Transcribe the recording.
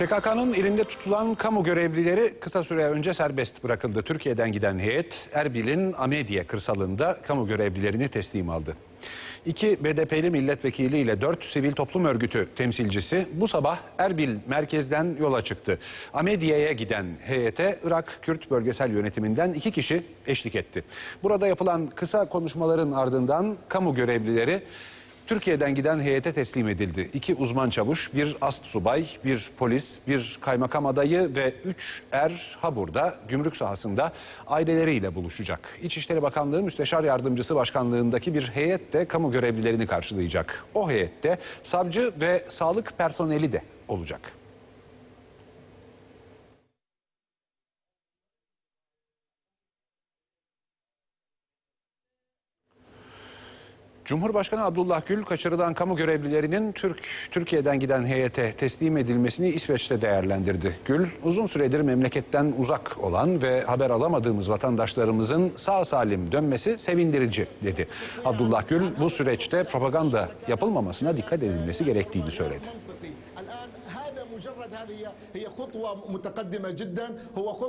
PKK'nın elinde tutulan kamu görevlileri kısa süre önce serbest bırakıldı. Türkiye'den giden heyet Erbil'in Amediye kırsalında kamu görevlilerini teslim aldı. İki BDP'li milletvekili ile dört sivil toplum örgütü temsilcisi bu sabah Erbil merkezden yola çıktı. Amediye'ye giden heyete Irak Kürt bölgesel yönetiminden iki kişi eşlik etti. Burada yapılan kısa konuşmaların ardından kamu görevlileri Türkiye'den giden heyete teslim edildi. İki uzman çavuş, bir ast subay, bir polis, bir kaymakam adayı ve üç er Habur'da gümrük sahasında aileleriyle buluşacak. İçişleri Bakanlığı Müsteşar Yardımcısı Başkanlığındaki bir heyet de kamu görevlilerini karşılayacak. O heyette savcı ve sağlık personeli de olacak. Cumhurbaşkanı Abdullah Gül kaçırılan kamu görevlilerinin Türk Türkiye'den giden heyete teslim edilmesini İsveç'te değerlendirdi. Gül uzun süredir memleketten uzak olan ve haber alamadığımız vatandaşlarımızın sağ salim dönmesi sevindirici dedi. Abdullah Gül bu süreçte propaganda yapılmamasına dikkat edilmesi gerektiğini söyledi. الآن هذا مجرد هذه هي خطوة متقدمة جدا هو خطوة